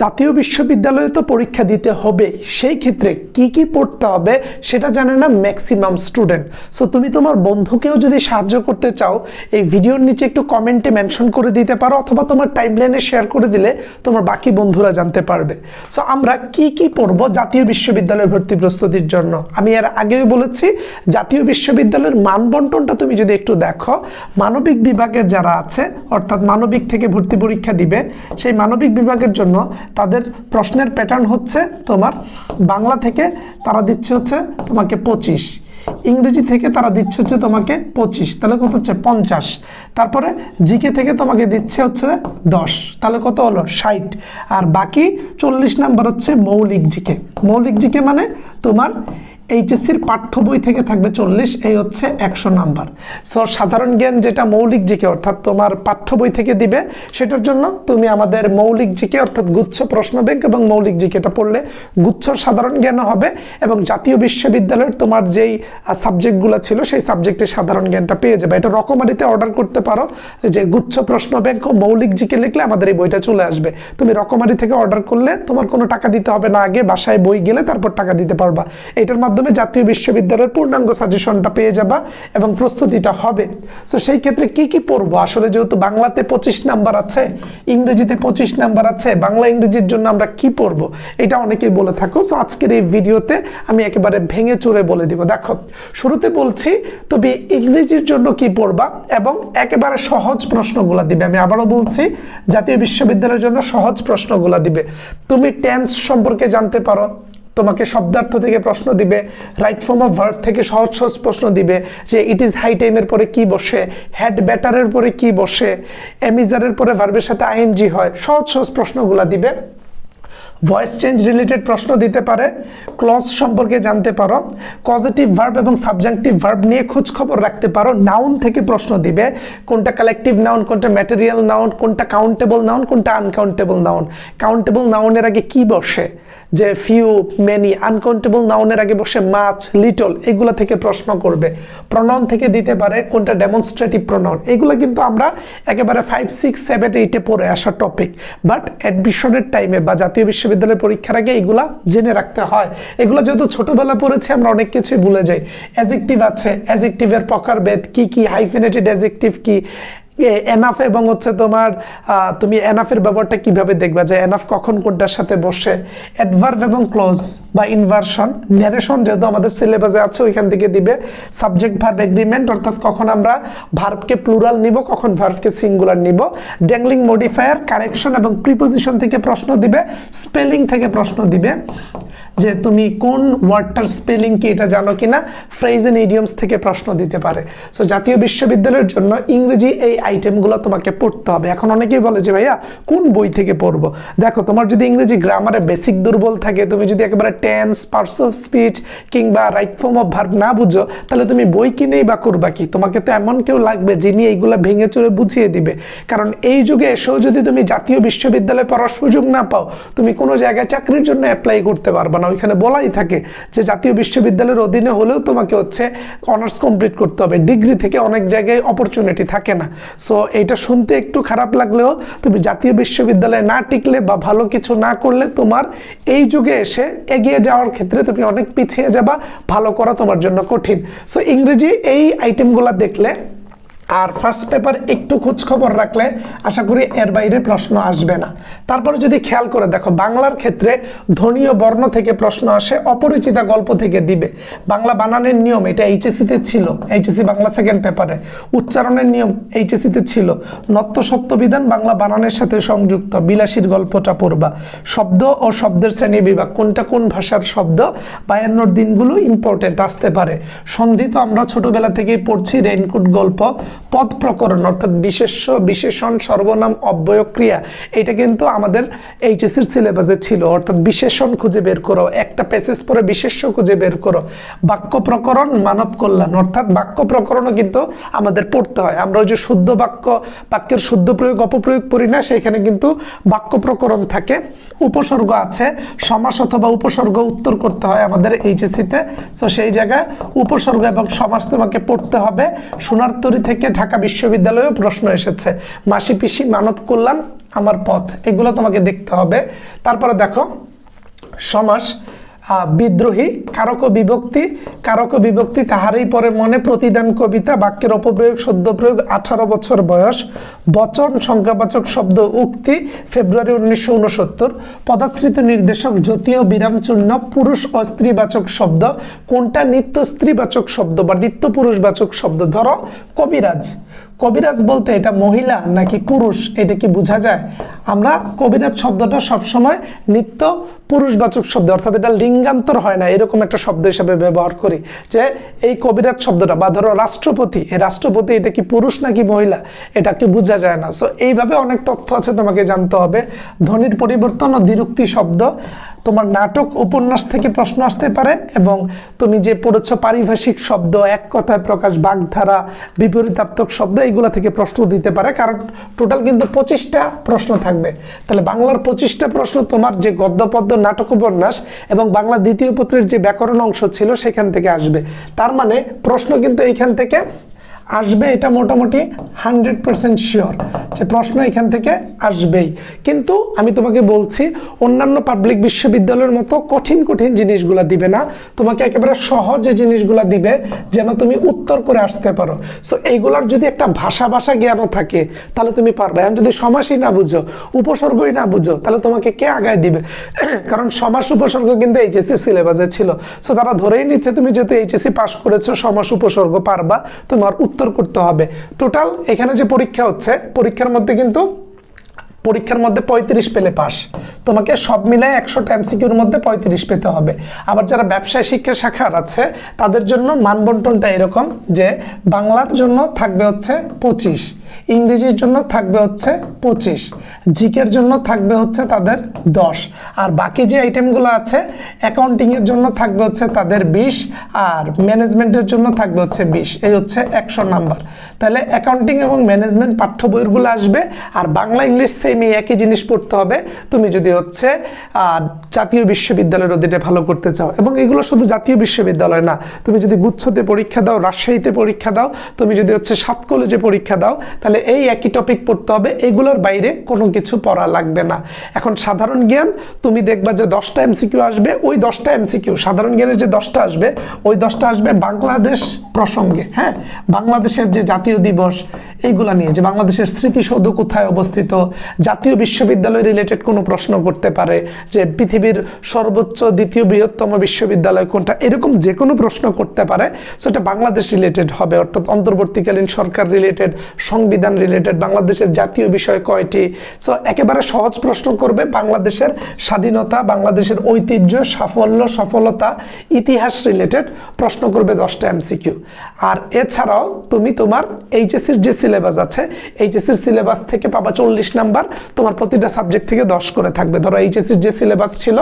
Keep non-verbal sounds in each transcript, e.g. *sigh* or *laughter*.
জাতীয় বিশ্ববিদ্যালয়ে তো পরীক্ষা দিতে হবে, সেই ক্ষেত্রে কি কি পড়তে হবে সেটা জানে না ম্যাক্সিমাম স্টুডেন্ট সো তুমি তোমার বন্ধুকেও যদি সাহায্য করতে চাও, এই ভিডিওর নিচে একটু কমেন্টে মেনশন করে দিতে পারো, অথবা তোমার টাইমলাইনে শেয়ার করে দিলে তোমার বাকি বন্ধুরা জানতে পারবে। সো আমরা কি কি পড়ব জাতীয় বিশ্ববিদ্যালয়ের ভর্তি প্রস্তুতির জন্য? আমি এর আগেও বলেছি, জাতীয় বিশ্ববিদ্যালয়ের মানবন্টনটা তুমি যদি একটু দেখো, মানবিক বিভাগের যারা আছে, অর্থাৎ মানবিক থেকে ভর্তি পরীক্ষা দিবে, সেই মানবিক বিভাগের জন্য তাদের প্রশ্নের প্যাটার্ন হচ্ছে তোমার বাংলা থেকে তারা দিচ্ছে হচ্ছে তোমাকে পঁচিশ। ইংরেজি থেকে তারা দিচ্ছে হচ্ছে তোমাকে পঁচিশ, তাহলে কত হচ্ছে? পঞ্চাশ। তারপরে জিকে থেকে তোমাকে দিচ্ছে হচ্ছে দশ, তাহলে কত হলো? ষাট। আর বাকি চল্লিশ নাম্বার হচ্ছে মৌলিক জিকে। মৌলিক জিকে মানে তোমার এইচএসসির পাঠ্য বই থেকে থাকবে চল্লিশ, এই হচ্ছে একশো নাম্বার। সো সাধারণ জ্ঞান যেটা মৌলিক জিকে, অর্থাৎ তোমার পাঠ্য বই থেকে দিবে, সেটার জন্য তুমি আমাদের মৌলিক জিকে, অর্থাৎ গুচ্ছ প্রশ্ন ব্যাংক এবং মৌলিক জিকেটা পড়লে গুচ্ছর সাধারণ জ্ঞানও হবে এবং জাতীয় বিশ্ববিদ্যালয়ের তোমার যেই সাবজেক্টগুলো ছিল, সেই সাবজেক্টের সাধারণ জ্ঞানটা পেয়ে যাবে। এটা রকমারিতে অর্ডার করতে পারো যে গুচ্ছ প্রশ্ন ব্যাংক ও মৌলিক জিকে লিখলে আমাদের এই বইটা চলে আসবে। তুমি রকমারি থেকে অর্ডার করলে তোমার কোনো টাকা দিতে হবে না আগে, বাসায় বই গেলে তারপর টাকা দিতে পারবা। এটার মাধ্যমে জাতীয় বিশ্ববিদ্যালয়ের পূর্ণাঙ্গ সাজেশনটা পেয়ে যাবা এবং প্রস্তুতিটা হবে। সো সেই ক্ষেত্রে কি কি পড়ব? আসলে যেহেতু বাংলাতে পঁচিশ নাম্বার আছে, ইংরেজিতে পঁচিশ নাম্বার আছে, বাংলা ইংরেজির জন্য আমরা কি পড়ব? এটা অনেকেই বলে থাকো। সো আজকের এই ভিডিওতে আমি একেবারে ভেঙে চুরে বলে দিব। দেখো শুরুতে বলছি, তবে ইংরেজির জন্য কি পড়বা? এবং একেবারে সহজ প্রশ্নগুলো দিবে। আমি আবারও বলছি, জাতীয় বিশ্ববিদ্যালয়ের জন্য সহজ প্রশ্নগুলো দিবে। তুমি টেন্স সম্পর্কে জানতে পারো। তোমাকে শব্দার্থ থেকে প্রশ্ন দিবে রাইট ফর্ম অফ ভার্ভ থেকে সহজ সহজ প্রশ্ন দিবে যে ইট ইজ হাই টাইমের পরে কি বসে হ্যাড ব্যাটারের পরে কি বসে অ্যামিজারের পরে ভার্বের সাথে আইএনজি হয়, সহজ সহজ প্রশ্নগুলো দিবে। ভয়েস চেঞ্জ রিলেটেড প্রশ্ন দিতে পারে, ক্লজ সম্পর্কে জানতে পারো, পজিটিভ ভার্ব এবং সাবজেক্টিভ ভার্ব নিয়ে খোঁজ খবর রাখতে পারো, নাউন থেকে প্রশ্ন দিবে, কোনটা কালেকটিভ নাউন, কোনটা ম্যাটেরিয়াল নাউন, কোনটা কাউন্টেবল নাউন, কোনটা আনকাউন্টেবল নাউন। কাউন্টেবল নাউনের আগে কি বসে? যে ফিউ মেনি আনকাউন্টেবল নাউনের আগে বসে মাছ লিটল এগুলো থেকে প্রশ্ন করবে। প্রনাউন থেকে দিতে পারে, কোনটা ডেমনস্ট্রেটিভ প্রনাউন এগুলো কিন্তু আমরা একেবারে ফাইভ সিক্স সেভেন এইটে পড়ে আসা টপিক বাট অ্যাডমিশনের টাইমে বা জাতীয় বিশ্ববিদ্যালয়ের পরীক্ষার আগে এগুলা জেনে রাখতে হয়। এগুলো যেহেতু ছোটবেলা পড়েছি, আমরা অনেক কিছুই ভুলে যাই। অ্যাজেক্টিভ আছে অ্যাজেক্টিভের প্রকারভেদ কি কি হাইফিনেটেড অ্যাজেক্টিভ কি? এনাফ এবং হচ্ছে তোমার তুমি এনাফের ব্যবহারটা কীভাবে দেখবা? যে এনাফ কখন কোনটার সাথে বসে? অ্যাডভার্ভ এবং ক্লোজ বা ইনভার্সন ন্যারেশন যেহেতু আমাদের সিলেবাসে আছে, ওইখান থেকে দিবে। সাবজেক্ট ভার্ভ এগ্রিমেন্ট অর্থাৎ কখন আমরা ভার্ভকে প্লুরাল নিব, কখন ভার্ভকে সিঙ্গুলার নিব। ড্যাংলিং মডিফায়ার কারেকশন এবং প্রিপোজিশন থেকে প্রশ্ন দিবে স্পেলিং থেকে প্রশ্ন দিবে। যে তুমি কোন ওয়ার্ডটার স্পেলিং কি এটা জানো কি না ফ্রেজ এন্ড ইডিয়মস থেকে প্রশ্ন দিতে পারে। সো জাতীয় বিশ্ববিদ্যালয়ের জন্য ইংরেজি এই আইটেমগুলো তোমাকে পড়তে হবে। এখন অনেকেই বলে যে, ভাইয়া, কোন বই থেকে পড়ব? দেখো, তোমার যদি ইংরেজি গ্রামারে বেসিক দুর্বল থাকে, তুমি যদি একেবারে টেন্স পার্টস অফ স্পিচ কিংবা রাইট ফর্ম অফ ভার্ব না বুঝো, তাহলে তুমি বই কিনেই বা করবা কি? তোমাকে তো এমন কেউ লাগবে যিনি এইগুলো ভেঙে চুরে বুঝিয়ে দিবে। কারণ এই যুগে এসেও যদি তুমি জাতীয় বিশ্ববিদ্যালয়ে পড়ার সুযোগ না পাও, তুমি কোনো জায়গায় চাকরির জন্য অ্যাপ্লাই করতে পারবে না। ওইখানে বলাই থাকে যে জাতীয় বিশ্ববিদ্যালয়ের অধীনে হলেও তোমাকে হচ্ছে অনার্স কমপ্লিট করতে হবে। ডিগ্রি থেকে অনেক জায়গায় অপরচুনিটি থাকে না। সো এটা শুনতে একটু খারাপ লাগলেও তুমি জাতীয় বিশ্ববিদ্যালয়ে না টিকলে বা ভালো কিছু না করলে তোমার এই যুগে এসে এগিয়ে যাওয়ার ক্ষেত্রে তুমি অনেক পিছিয়ে যাবা, ভালো করা তোমার জন্য কঠিন। সো ইংরেজি এই আইটেমগুলো দেখলে আর ফার্স্ট পেপার একটু খোঁজ খবর রাখলে আশা করি এর বাইরে প্রশ্ন আসবে না। তারপরে যদি খেয়াল করে দেখো, বাংলার ক্ষেত্রে ধ্বনীয় বর্ণ থেকে প্রশ্ন আসে, অপরিচিতা গল্প থেকে দিবে। বাংলা বানানের নিয়ম এটা এইচএসিতে ছিল এইচএসি বাংলা সেকেন্ড পেপারে উচ্চারণের নিয়ম এইচএসিতে ছিল। নত্য সত্যবিধান বাংলা বানানের সাথে সংযুক্ত, বিলাসীর গল্পটা পড়বা। শব্দ ও শব্দের শ্রেণি বিভাগ, কোনটা কোন ভাষার শব্দ, বায়ান্নর দিনগুলো ইম্পর্টেন্ট আসতে পারে। সন্ধি তো আমরা ছোটবেলা থেকেই পড়ছি রেইনকোট গল্প পদ প্রকরণ, অর্থাৎ বিশেষ্য বিশেষণ, সর্বনাম অব্যয় ক্রিয়া এটা কিন্তু আমাদের এইচএসির সিলেবাসে ছিল। অর্থাৎ বিশেষণ খুঁজে বের করো, একটা প্যাসেজ পরে বিশেষ্য খুঁজে বের করো। বাক্য প্রকরণ, মানব কল্যাণ, অর্থাৎ বাক্য প্রকরণও কিন্তু আমাদের পড়তে হয়। আমরা যে শুদ্ধ বাক্য, বাক্যের শুদ্ধ প্রয়োগ, অপপ্রয়োগ করি না, সেখানে কিন্তু বাক্য প্রকরণ থাকে। উপসর্গ আছে, সমাস অথবা উপসর্গ উত্তর করতে হয় আমাদের এইচএসিতে সো সেই জায়গায় উপসর্গ এবং সমাস তোমাকে পড়তে হবে। সোনার তরী থেকে ঢাকা বিশ্ববিদ্যালয়েও প্রশ্ন এসেছে, মাসি, পিসি, মানব কল্যাণ আমার পথ, এগুলো তোমাকে দেখতে হবে। তারপরে দেখো, সমাস বিদ্রোহী, কারক বিভক্তি কারক বিভক্তি তাহারই পরে মনে প্রতিদান কবিতা, বাক্যের অপপ্রয়োগ, সদ্য প্রয়োগ, আঠারো বছর বয়স। বচন সংখ্যাবাচক শব্দ উক্তি ফেব্রুয়ারি উনিশশো উনসত্তর। পদাশ্রিত নির্দেশক জ্যোতীয় বিরামচূর্ণ পুরুষ ও স্ত্রীবাচক শব্দ। কোনটা নিত্য স্ত্রীবাচক শব্দ বা নিত্য পুরুষবাচক শব্দ? ধরো কবিরাজ। কবিরাজ বলতে এটা মহিলা নাকি পুরুষ? এটা কি বোঝা যায়? আমরা কবিরাজ শব্দটা সবসময় নিত্য পুরুষবাচক শব্দ, অর্থাৎ এটা লিঙ্গান্তর হয় না, এরকম একটা শব্দ হিসাবে ব্যবহার করি যে এই কবিরাজ শব্দটা বা ধরো রাষ্ট্রপতি রাষ্ট্রপতি এটা কি পুরুষ নাকি মহিলা? এটা কি বোঝা যায় না। সো এইভাবে অনেক তথ্য আছে, তোমাকে জানতে হবে। ধ্বনির পরিবর্তন ও দ্বিরুক্তি শব্দ। তোমার নাটক, উপন্যাস থেকে প্রশ্ন আসতে পারে এবং তুমি যে পড়েছ পারিভাষিক শব্দ, এক কথায় প্রকাশ, বাগধারা বিপরীতাত্মক শব্দ এইগুলো থেকে প্রশ্ন দিতে পারে। কারণ টোটাল কিন্তু পঁচিশটা প্রশ্ন থাকবে। তাহলে বাংলার পঁচিশটা প্রশ্ন তোমার যে গদ্যপদ্য, নাটক, উপন্যাস এবং বাংলা দ্বিতীয় পত্রের যে ব্যাকরণ অংশ ছিল, সেখান থেকে আসবে। তার মানে প্রশ্ন কিন্তু এইখান থেকে আসবে, এটা মোটামুটি হান্ড্রেড পার্সেন্ট শিওর যে প্রশ্ন এখান থেকে আসবেই। কিন্তু আমি তোমাকে বলছি, অন্যান্য পাবলিক বিশ্ববিদ্যালয়ের মতো কঠিন কঠিন জিনিসগুলো দিবে না। তোমাকে একেবারে সহজে জিনিসগুলো দিবে, যেন তুমি উত্তর করে আসতে পারো। সো এইগুলোর যদি একটা ভাষা ভাষা জ্ঞানও থাকে, তাহলে তুমি পারবে। এখন যদি সমাসই না বুঝো, উপসর্গই না বুঝো, তাহলে তোমাকে কে আগায় দিবে? *coughs* কারণ সমাস, উপসর্গ কিন্তু এইচএসসি সিলেবাসে ছিল। সো তারা ধরেই নিচ্ছে, তুমি যেহেতু এইচএসসি পাস করেছ, সমাস, উপসর্গ পারবা, তোমার উত্তর করতে হবে। টোটাল এখানে যে পরীক্ষা হচ্ছে, পরীক্ষার মধ্যে কিন্তু পরীক্ষার মধ্যে পঁয়ত্রিশ পেলে পাস তোমাকে সব মিলায় একশোটা এমসিকিউর মধ্যে পঁয়ত্রিশ পেতে হবে। আবার যারা ব্যবসায় শিক্ষা শাখার আছে, তাদের জন্য মানবন্টনটা এরকম যে বাংলার জন্য থাকবে হচ্ছে পঁচিশ। ইংরেজির জন্য থাকবে হচ্ছে পঁচিশ, জিকের জন্য থাকবে হচ্ছে তাদের দশ, আর বাকি যে আইটেমগুলো আছে অ্যাকাউন্টিংয়ের জন্য থাকবে হচ্ছে তাদের বিশ, আর ম্যানেজমেন্টের জন্য থাকবে হচ্ছে বিশ, এই হচ্ছে একশো নাম্বার। তাহলে অ্যাকাউন্টিং এবং ম্যানেজমেন্ট পাঠ্য বইগুলো আসবে, আর বাংলা, ইংলিশ সেম এই একই জিনিস পড়তে হবে। তুমি যদি হচ্ছে জাতীয় বিশ্ববিদ্যালয়ের অধীনে ভালো করতে চাও, এবং এগুলো শুধু জাতীয় বিশ্ববিদ্যালয় না, তুমি যদি গুচ্ছতে পরীক্ষা দাও, রাজশাহীতে পরীক্ষা দাও, তুমি যদি হচ্ছে সাত কলেজে পরীক্ষা দাও তাহলে এই একই টপিক পড়তে হবে। এগুলোর বাইরে কোনো কিছু পড়া লাগবে না। এখন সাধারণ জ্ঞান, তুমি দেখবা যে দশটা এমসিকিউ আসবে, ওই দশটা এমসিকিউ সাধারণ জ্ঞানের যে দশটা আসবে, ওই দশটা আসবে বাংলাদেশ প্রসঙ্গে হ্যাঁ? বাংলাদেশের যে জাতীয় দিবস এইগুলা নিয়ে যে বাংলাদেশের স্মৃতিসৌধ কোথায় অবস্থিত, জাতীয় বিশ্ববিদ্যালয় রিলেটেড কোনো প্রশ্ন করতে পারে, যে পৃথিবীর সর্বোচ্চ দ্বিতীয় বৃহত্তম বিশ্ববিদ্যালয় কোনটা, এরকম যে কোনো প্রশ্ন করতে পারে। সেটা বাংলাদেশ রিলেটেড হবে, অর্থাৎ অন্তর্বর্তীকালীন সরকার রিলেটেড সংবিধান রিলেটেড বাংলাদেশের জাতীয় বিষয় কয়টি। সো একেবারে সহজ প্রশ্ন করবে বাংলাদেশের স্বাধীনতা, বাংলাদেশের ঐতিহ্য, সাফল্য, সফলতা, ইতিহাস রিলেটেড প্রশ্ন করবে দশটা এমসিকিউ আর এছাড়াও তুমি তোমার এইচএসির যে সিলেবাস আছে। এইচএসির সিলেবাস থেকে পাবা চল্লিশ নাম্বার। তোমার প্রতিটা সাবজেক্ট থেকে দশ করে থাকবে। ধরো এইচএসির যে সিলেবাস ছিল,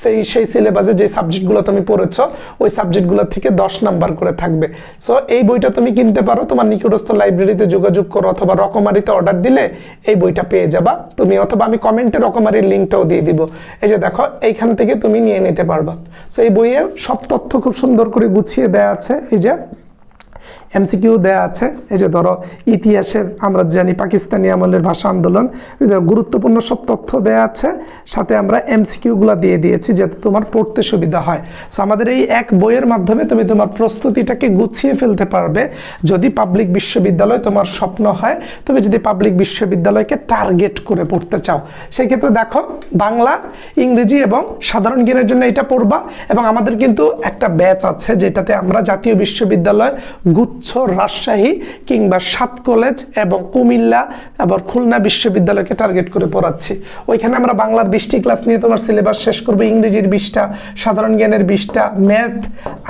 সেই সেই সিলেবাসে যে সাবজেক্টগুলো তুমি পড়েছো, ওই সাবজেক্টগুলো থেকে দশ নাম্বার করে থাকবে। সো এই বইটা তুমি কিনতে পারো। তোমার নিকটস্থ লাইব্রেরিতে যোগাযোগ করো অথবা রকমারিতে অর্ডার দিলে এই বইটা পেয়ে যাবা। তুমি অথবা আমি কমেন্টে রকমারির লিঙ্কটাও দিয়ে দিব। এই যে দেখো, এইখান থেকে তুমি নিয়ে নিতে পারবা। সো এই বইয়ের সব তথ্য খুব সুন্দর করে গুছিয়ে দেয়া আছে। এই যে এমসিকিউ দেয়া আছে। এই যে ধরো, ইতিহাসের, আমরা জানি পাকিস্তানি আমলের ভাষা আন্দোলন গুরুত্বপূর্ণ সব তথ্য দেয়া আছে। সাথে আমরা এমসিকিউগুলো দিয়ে দিয়েছি যাতে তোমার পড়তে সুবিধা হয়। সো আমাদের এই এক বইয়ের মাধ্যমে তুমি তোমার প্রস্তুতিটাকে গুছিয়ে ফেলতে পারবে। যদি পাবলিক বিশ্ববিদ্যালয় তোমার স্বপ্ন হয়, তুমি যদি পাবলিক বিশ্ববিদ্যালয়কে টার্গেট করে পড়তে চাও। সেই ক্ষেত্রে দেখো, বাংলা, ইংরেজি এবং সাধারণ জ্ঞানের জন্য এটা পড়বা। এবং আমাদের কিন্তু একটা ব্যাচ আছে যেটাতে আমরা জাতীয় বিশ্ববিদ্যালয় গুচ্ছ রাজশাহী কিংবা সাত কলেজ এবং কুমিল্লা এবং খুলনা বিশ্ববিদ্যালয়কে টার্গেট করে পড়াচ্ছি। ওইখানে আমরা বাংলার বিশটি ক্লাস নিয়ে তোমার সিলেবাস শেষ করব, ইংরেজির বিশটা, সাধারণ জ্ঞানের বিশটা ম্যাথ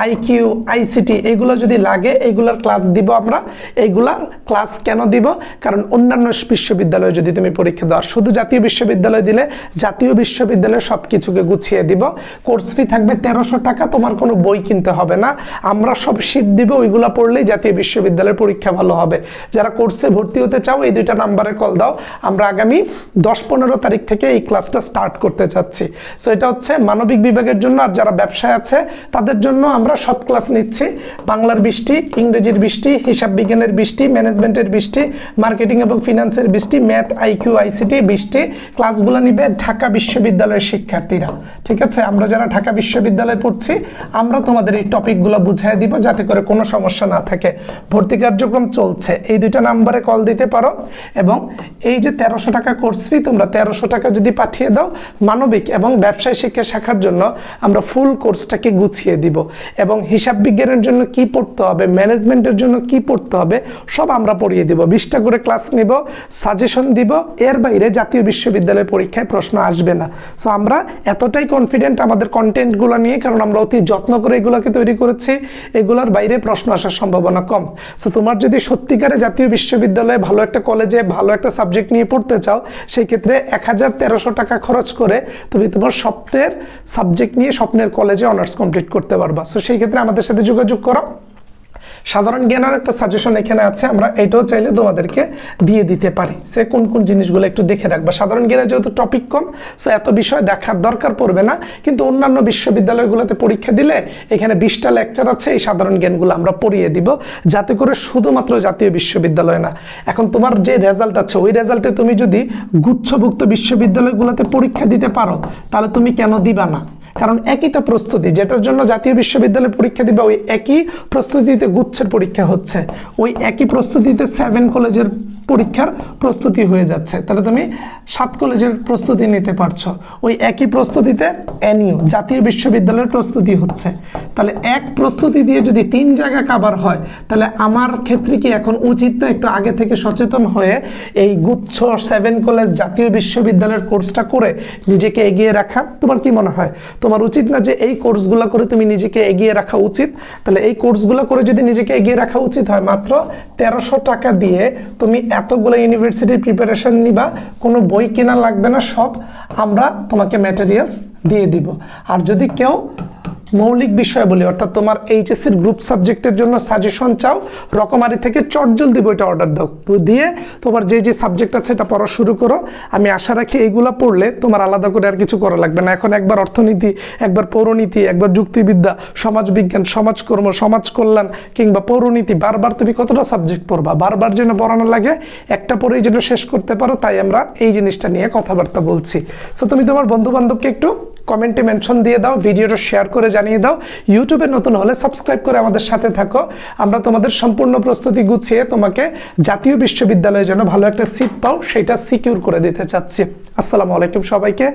আইকিউ আইসিটি এগুলো যদি লাগে এইগুলার ক্লাস দিব আমরা। এইগুলার ক্লাস কেন দিব? কারণ অন্যান্য বিশ্ববিদ্যালয়ে যদি তুমি পরীক্ষা দাও শুধু জাতীয় বিশ্ববিদ্যালয় দিলে, জাতীয় বিশ্ববিদ্যালয়ে সব কিছুকে গুছিয়ে দিব। কোর্স ফি থাকবে তেরোশো টাকা, তোমার কোনো বই কিনতে হবে না। আমরা সব শীট দিব, ওইগুলো পড়লেই জাতীয় বিশ্ববিদ্যালয়ের পরীক্ষা ভালো হবে। যারা কোর্সে ভর্তি হতে চাও, এই দুইটা নাম্বারে কল দাও। আমরা আগামী দশ পনেরো তারিখ থেকে এই ক্লাসটা স্টার্ট করতে চাচ্ছি। সো এটা হচ্ছে মানবিক বিভাগের জন্য, আর যারা ব্যবসায় আছে, তাদের জন্য আমরা সব ক্লাস নিচ্ছি। বাংলার বৃষ্টি, ইংরেজির বৃষ্টি, হিসাব বিজ্ঞানের বৃষ্টি ম্যানেজমেন্টের বৃষ্টি মার্কেটিং এবং ফিনান্সের বৃষ্টি ম্যাথ আইকিউ আইসিটি বৃষ্টি ক্লাসগুলো নিবে ঢাকা বিশ্ববিদ্যালয়ের শিক্ষার্থীরা। ঠিক আছে? আমরা যারা ঢাকা বিশ্ববিদ্যালয়ে পড়ছি, আমরা তোমাদের এই টপিকগুলো বুঝিয়ে দিব, যাতে করে কোনো সমস্যা না থাকে। ভর্তি কার্যক্রম চলছে। এই দুইটা নাম্বারে কল দিতে পারো এবং এই যে তেরোশো টাকা কোর্স ফি তোমরা তেরোশো টাকা যদি পাঠিয়ে দাও মানবিক এবং ব্যবসায় শিক্ষা শাখার জন্য আমরা ফুল কোর্সটাকে গুছিয়ে দিব। এবং হিসাব বিজ্ঞানের জন্য কি পড়তে হবে ম্যানেজমেন্টের জন্য কি পড়তে হবে, সব আমরা পড়িয়ে দিব। বিশটা করে ক্লাস নিব সাজেশন দিব, এর বাইরে জাতীয় বিশ্ববিদ্যালয় পরীক্ষায় প্রশ্ন আসবে না। সো আমরা এতটাই কনফিডেন্ট আমাদের কন্টেন্টগুলো নিয়ে, কারণ আমরা অতি যত্ন করে এগুলোকে তৈরি করেছি, এগুলোর বাইরে প্রশ্ন আসার সম্ভাবনা কম। সো তোমার যদি সত্যিকারে জাতীয় বিশ্ববিদ্যালয়ে ভালো একটা কলেজে ভালো একটা সাবজেক্ট নিয়ে পড়তে চাও, সেই ক্ষেত্রে এক হাজার তেরোশো টাকা খরচ করে তুমি তোমার স্বপ্নের সাবজেক্ট নিয়ে স্বপ্নের কলেজে অনার্স কমপ্লিট করতে পারবা। সো সেই ক্ষেত্রে আমাদের সাথে যোগাযোগ করো। সাধারণ জ্ঞানের একটা সাজেশন এখানে আছে, আমরা এটাও চাইলে তোমাদেরকে দিয়ে দিতে পারি। সে কোন কোন জিনিসগুলো একটু দেখে রাখবা। সাধারণ জ্ঞানের যেহেতু টপিক কম সো এত বিষয় দেখার দরকার পড়বে না, কিন্তু অন্যান্য বিশ্ববিদ্যালয়গুলোতে পরীক্ষা দিলে এখানে বিশটা লেকচার আছে, এই সাধারণ জ্ঞানগুলো আমরা পড়িয়ে দিব, যাতে করে শুধুমাত্র জাতীয় বিশ্ববিদ্যালয় না। এখন তোমার যে রেজাল্ট আছে, ওই রেজাল্টে তুমি যদি গুচ্ছভুক্ত বিশ্ববিদ্যালয়গুলোতে পরীক্ষা দিতে পারো, তাহলে তুমি কেন দিবা না? কারণ একই তো প্রস্তুতি, যেটার জন্য জাতীয় বিশ্ববিদ্যালয়ে পরীক্ষা দিবে, ওই একই প্রস্তুতিতে গুচ্ছের পরীক্ষা হচ্ছে। ওই একই প্রস্তুতিতে সেভেন কলেজের পরীক্ষার প্রস্তুতি হয়ে যাচ্ছে। তাহলে তুমি সাত কলেজের প্রস্তুতি নিতে পারছ। ওই একই প্রস্তুতিতে এনইউ, জাতীয় বিশ্ববিদ্যালয়ের প্রস্তুতি হচ্ছে। তাহলে এক প্রস্তুতি দিয়ে যদি তিন জায়গা কাবার হয়, তাহলে আমার ক্ষেত্রে কি এখন উচিত না একটু আগে থেকে সচেতন হয়ে এই গুচ্ছ সেভেন কলেজ জাতীয় বিশ্ববিদ্যালয়ের কোর্সটা করে নিজেকে এগিয়ে রাখা? তোমার কি মনে হয়? তোমার উচিত না যে এই কোর্সগুলো করে তুমি নিজেকে এগিয়ে রাখা উচিত? তাহলে এই কোর্সগুলো করে যদি নিজেকে এগিয়ে রাখা উচিত হয় মাত্র তেরোশো টাকা দিয়ে তুমি এতগুলো ইউনিভার্সিটির প্রিপারেশন নিবা, কোনো বই কেনা লাগবে না, সব আমরা তোমাকে ম্যাটেরিয়ালস দিয়ে দিব। আর যদি কেউ মৌলিক বিষয় বলি, অর্থাৎ তোমার এইচএসসির গ্রুপ সাবজেক্টের জন্য সাজেশন চাও, রকমারি থেকে চটজলদি বইটা অর্ডার দাও। দিয়ে তোমার যে যে সাবজেক্ট আছে এটা পড়া শুরু করো। আমি আশা রাখি এইগুলো পড়লে তোমার আলাদা করে আর কিছু করা লাগবে না। এখন একবার অর্থনীতি, একবার পৌরনীতি, একবার যুক্তিবিদ্যা, সমাজবিজ্ঞান, সমাজকর্ম সমাজ কল্যাণ কিংবা পৌরনীতি, বারবার তুমি কতটা সাবজেক্ট পড়বা? বারবার যেন পড়ানো লাগে, একটা পরেই যেন শেষ করতে পারো, তাই আমরা এই জিনিসটা নিয়ে কথাবার্তা বলছি। সো তুমি তোমার বন্ধু বান্ধবকে একটু কমেন্টে মেনশন দিয়ে দাও, ভিডিওটা শেয়ার করে জানিয়ে দাও। ইউটিউবে নতুন হলে সাবস্ক্রাইব করে আমাদের সাথে থাকো। আমরা তোমাদের সম্পূর্ণ প্রস্তুতি গুছিয়ে তোমাকে জাতীয় বিশ্ববিদ্যালয়ে যেন ভালো একটা সিট পাও, সেটা সিকিউর করে দিতে চাচ্ছি। আসসালামু আলাইকুম সবাইকে।